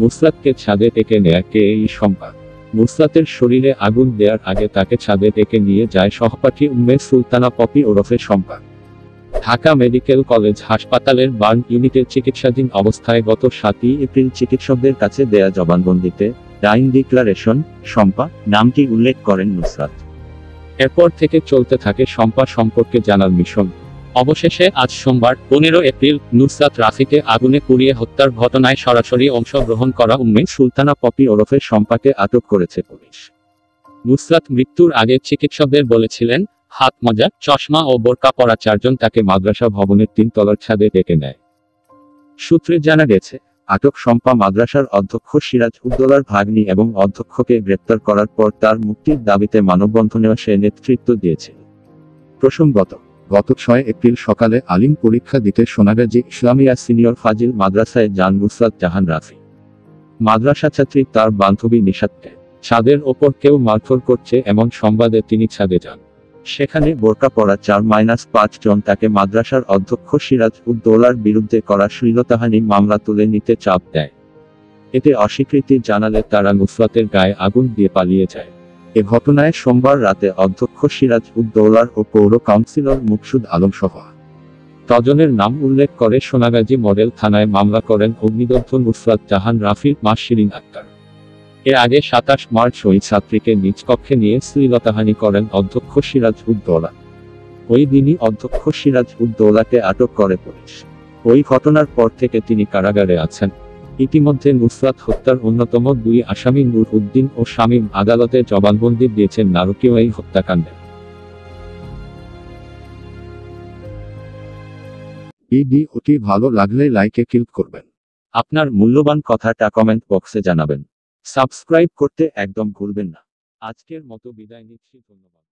নুসরাতকে ছাদে টেকে নেয়া কে এই সম্পাদ নুসরাতের শরীরে আগুন দেওয়ার আগে তাকে ছাদে টেকে নিয়ে যায় সহপাঠী উম্মে সুলতানা পপি ওরফে সম্পাদ ঢাকা মেডিকেল কলেজ হাসপাতালের বার্ন ইউনিটের চিকিৎসাধীন অবস্থায় গত সাতই এপ্রিল চিকিৎসকদের কাছে দেয়া জবানবন্দিতে ডাইন ডিক্লারেশন, শম্পা, নামটি উল্লেখ করেন নুসরাত। এরপর থেকে চলতে থাকে শম্পা সম্পর্কে জানার মিশন। অবশেষে আজ সোমবার, পনেরো এপ্রিল, নুসরাত রাফিকে আগুনে পুড়িয়ে হত্যার ঘটনায় সরাসরি অংশগ্রহণ করা উম্মে সুলতানা পপি ওরফের শম্পাকে আটক করেছে পুলিশ। নুসরাত মৃত্যুর আগে চিকিৎসকদের বলেছিলেন, হাত মজা, চশমা ও বোরকা পরা চারজন তাকে মাদ্রাসা ভবনের তিনতলার ছাদে ডেকে নেয়। সূত্রে জানা গেছে, আটক শম্পা মাদ্রাসার অধ্যক্ষ সিরাজ উদ্দোলার ভাগ্নি এবং অধ্যক্ষকে গ্রেপ্তার করার পর তার মুক্তির দাবিতে মানববন্ধনেও সে নেতৃত্ব দিয়েছিল। প্রসঙ্গত গত ছয় এপ্রিল সকালে আলিম পরীক্ষা দিতে সোনাগাজী ইসলামিয়া সিনিয়র ফাজিল মাদ্রাসায় যান নুসরাত জাহান রাফি। মাদ্রাসা ছাত্রী তার বান্ধবী নিশাতকে। ছাদের ওপর কেউ মারধর করছে এমন সংবাদে তিনি ছাদে যান। সেখানে বোরকা পরা চার মাইনাস পাঁচ জন তাকে মাদ্রাসার অধ্যক্ষ সিরাজ উদ্দৌলার বিরুদ্ধে করা শ্লীলতাহানি মামলা তুলে নিতে চাপ দেয়। এতে অস্বীকৃতি জানালে তারা নুসরাতের গায়ে আগুন দিয়ে পালিয়ে যায়। এ ঘটনায় সোমবার রাতে অধ্যক্ষ সিরাজ উদ্দৌলার ও পৌর কাউন্সিলর মুকসুদ আলম সহ তজনের নাম উল্লেখ করে সোনাগাজী মডেল থানায় মামলা করেন অগ্নিদগ্ধ নুসরাত জাহান রাফির মা শিরিন আক্তার। এর আগে সাতাশ মার্চ ওই ছাত্রীকে নিজ কক্ষে নিয়ে শ্লীলতাহানি করেন অধ্যক্ষ সিরাজ উদ্দৌলা। ওই দিনই অধ্যক্ষ সিরাজ উদ্দৌলাকে আটক করে পুলিশ। ওই ঘটনার পর থেকে তিনি কারাগারে আছেন। ইতিমধ্যে নুসরাত হত্যার অন্যতম দুই আসামি নূর উদ্দিন ও শামীম আদালতে জবানবন্দি দিয়েছেন নারকীয় এই হত্যাকাণ্ডে। ভিডিওটি ভালো লাগলে লাইকে ক্লিক করবেন। আপনার মূল্যবান কথাটা কমেন্ট বক্সে জানাবেন। সাবস্ক্রাইব করতে একদম ভুলবেন না। আজকের মতো বিদায় নিচ্ছি ধন্যবাদ।